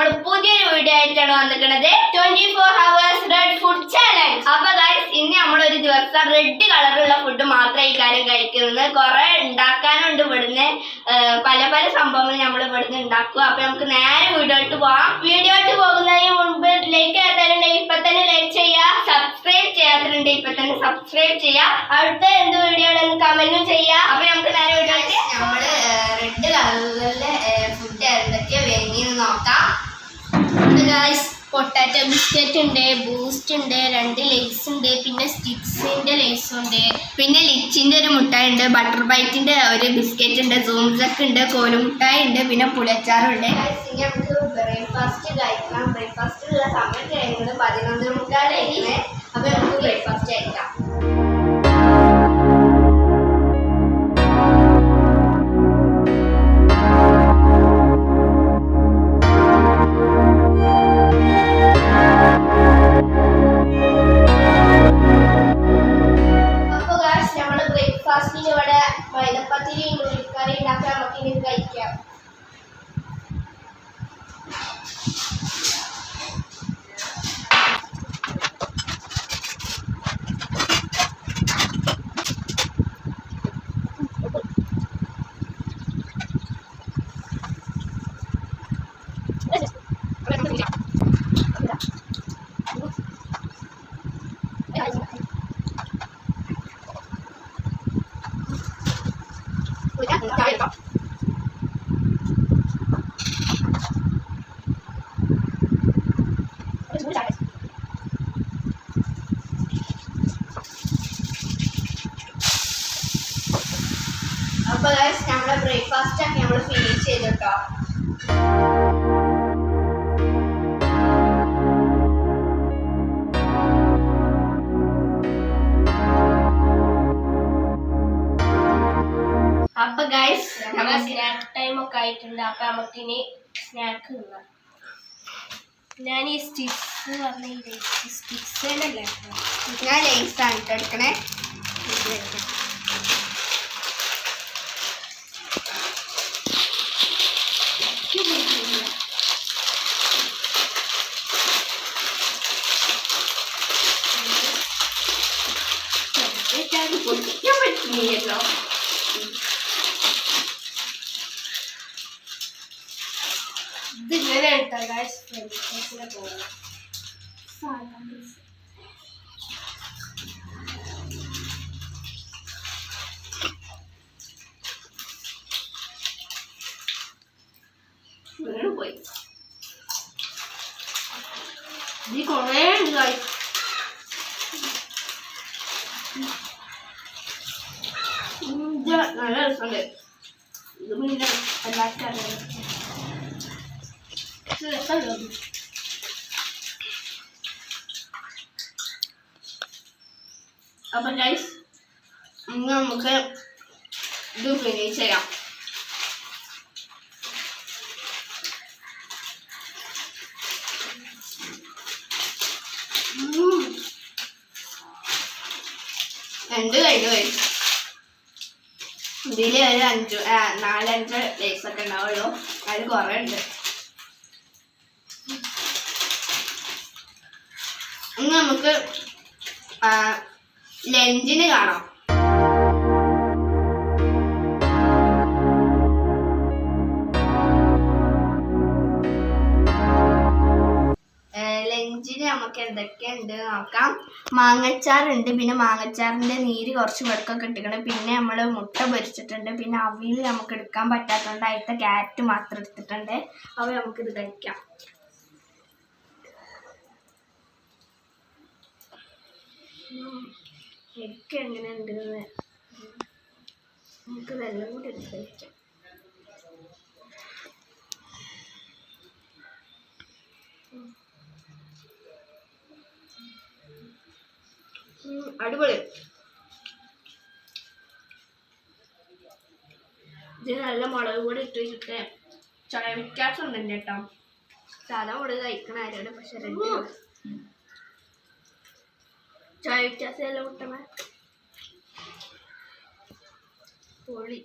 നമ്മൾ പുതിയൊരു വീഡിയോ ആയിട്ടാണ് വന്നിരിക്കുന്നത്. Twenty four hours red food challenge അപ്പൊ ഗൈസ് ഇനി നമ്മൾ ഒരു ദിവസം റെഡ് കളറുള്ള ഫുഡ് മാത്രമേ ഈ കാര്യം കഴിക്കുന്നത് കുറെ ഉണ്ടാക്കാനുണ്ട് ഇവിടുന്ന്. പല പല സംഭവങ്ങൾ നമ്മൾ ഇവിടുന്ന് ഉണ്ടാക്കും. അപ്പൊ നമുക്ക് നേരെ വീഡിയോട്ട് പോവാം. വീഡിയോട്ട് പോകുന്നതിന് മുൻപ് ലൈക്ക് ചെയ്യാത്തവരുണ്ടെങ്കിൽ ഇപ്പൊ തന്നെ ലൈക്ക് ചെയ്യുക സബ്സ്ക്രൈബ് ചെയ്യാത്തവരുണ്ടെങ്കിൽ ഇപ്പൊ തന്നെ സബ്സ്ക്രൈബ് ചെയ്യുക അടുത്ത എന്ത് വീഡിയോ ആണെന്ന് കമന്റും ചെയ്യുക അപ്പൊ ഗായ്സ് പൊട്ടാറ്റോ ബിസ്ക്കറ്റ് ഉണ്ട് ബൂസ്റ്റ് ഉണ്ട് രണ്ട് ലേസ് ഉണ്ട് പിന്നെ സ്റ്റിക്സിന്റെ ലേസ് ഉണ്ട്. പിന്നെ ലിച്ചിന്റെ ഒരു മുട്ടായി ഉണ്ട് ബട്ടർ ബൈറ്റിന്റെ ഒരു ബിസ്ക്കറ്റ് ഉണ്ട് സൂംസക്ക് ഉണ്ട് കോലുമുട്ടായി ഉണ്ട് പിന്നെ പുളച്ചാറുണ്ട് നമുക്ക് ബ്രേക്ക്ഫാസ്റ്റ് കഴിക്കാം. ബ്രേക്ക്ഫാസ്റ്റിനുള്ള സമയം കഴിയുന്നത് പതിനൊന്ന് മുക്കാലായിരിക്കും അപ്പോൾ നമുക്ക് ബ്രേക്ക്ഫാസ്റ്റ് കഴിക്കാം. ബ്രേക്ക്ഫാസ്റ്റിന് ഇവിടെ മൈദപ്പത്തിരി ഉള്ളിക്കറി ഉണ്ടാക്കി നമുക്ക് ഇനി കഴിക്കാം. അപ്പൊ ഗൈസ് നമ്മുടെ ബ്രേക്ക്ഫാസ്റ്റ് ഒക്കെ നമ്മൾ ഫിനിഷ് ചെയ്തിട്ടോ. അപ്പൊ ഗൈസ് നമ്മൾ സ്നാക്ക് ടൈം ഒക്കെ ആയിട്ടുണ്ട്. അപ്പൊ നമുക്കിനി സ്നാക്ക് തിന്നാം ഞാൻ ഈ സ്റ്റിക്സ് പറഞ്ഞ സ്റ്റിക്സ് തന്നെ ഞാൻ ലേസ് ആയിട്ട് ട്ടോ എടുക്കണേ. പൊട്ടിക്കാൻ പറ്റുന്നില്ലല്ലോ ഇതിങ്ങനെ കേട്ടോ ഗൈസ് ഫ്രണ്ട്സിനെ പോകുന്നത് വീണ് പോയി ഇത് കുറേ ഉണ്ട് ഇത് നല്ല രസമുണ്ട് ഇത് പിന്നെ എല്ലാവർക്കും രസമല്ലോ. അപ്പൊ ഗൈസ് ഇന്ന് നമുക്ക് ഇത് ഫിനിഷ് ചെയ്യാം. രണ്ട് കഴിഞ്ഞു കഴിച്ചു ഇതിൽ ഒരു അഞ്ചു നാലഞ്ച് ലേസ് ഒക്കെ ഉണ്ടാവുള്ളൂ. അതിൽ കുറേ ഉണ്ട്. ഇന്ന് നമുക്ക് ലഞ്ചിന് കാണാം. ഉണ്ട് എന്തൊക്കെയുണ്ട് നോക്കാം. മാങ്ങച്ചാറുണ്ട്. പിന്നെ മാങ്ങച്ചാറിന്റെ നീര് കുറച്ച് വെടുക്കൊക്കെ എടുക്കണം പിന്നെ നമ്മൾ മുട്ട പൊരിച്ചിട്ടുണ്ട്. പിന്നെ അവിയിൽ നമുക്ക് എടുക്കാൻ പറ്റാത്തതുകൊണ്ട് അതിലത്തെ ക്യാരറ്റ് മാത്രം എടുത്തിട്ടുണ്ട്. അവ നമുക്കിത് കഴിക്കാം. എനിക്ക് എങ്ങനെ ഉണ്ടെന്ന് നമുക്ക് വെള്ളം കൂടി എടുത്ത് കഴിക്കാം. അടിപൊളി. ഇതിന് നല്ല മുളക് കൂടി ഇട്ട് വെച്ചിട്ട് ചായ വ്യത്യാസം ഉണ്ട് കേട്ടോ. സാധാ മുളക് കഴിക്കണ ആരോടെ പക്ഷെ ചായ വ്യത്യാസം എല്ലാം പൊളി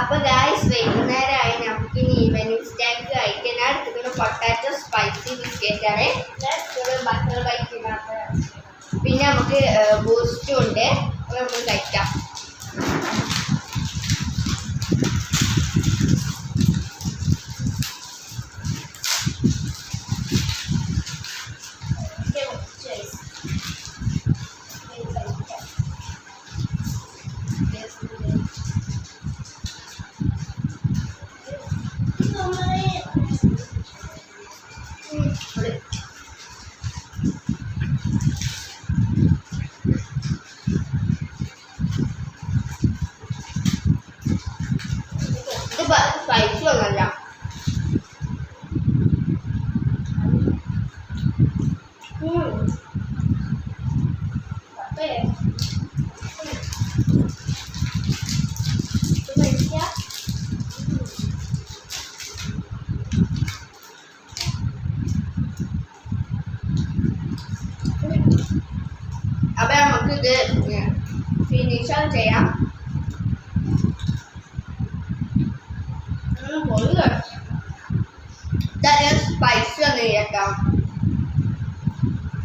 അപ്പൊ ഗായ്സ് വൈകുന്നേരമായി നമുക്ക് ഇനി ഈവനിങ് സ്നാക്ക് കഴിക്കാൻ ഞാൻ പൊട്ടാറ്റോ സ്പൈസി ബിസ്ക്കറ്റ് ആണ്. പിന്നെ നമുക്ക് ബൂസ്റ്റും ഉണ്ട്. നമുക്ക് കഴിക്കാം. ഇത് സ്പൈസി ഒന്നല്ല അപ്പൊ നമുക്ക് ഇത് ഫിനിഷ് ചെയ്യാം സ്പൈസി ഒന്ന് കേൾക്കാം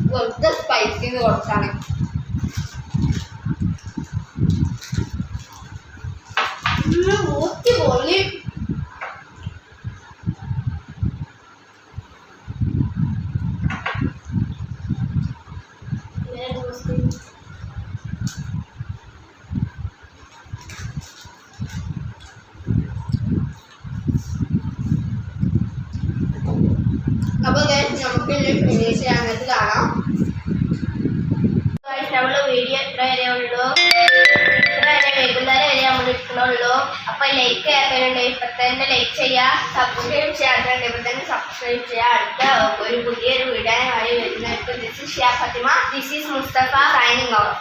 വെറുതെ കുറച്ചാണ്. ഊത്തി പൊള്ളി. അപ്പൊ നമുക്ക് ഫിനിഷ് ഇട്ടുള്ളൂ അപ്പൊ ലൈക്ക് ചെയ്യാത്തവരുണ്ട് ഇപ്പൊ തന്നെ ലൈക്ക് ചെയ്യാ സബ്സ്ക്രൈബ് ചെയ്യാത്തവരുണ്ട് ഇപ്പൊ തന്നെ സബ്സ്ക്രൈബ് ചെയ്യാ. അടുത്ത ഒരു പുതിയൊരു വീഡിയോ വരുന്നവർക്ക് this is Shiya Fathima this is Mustafa signing off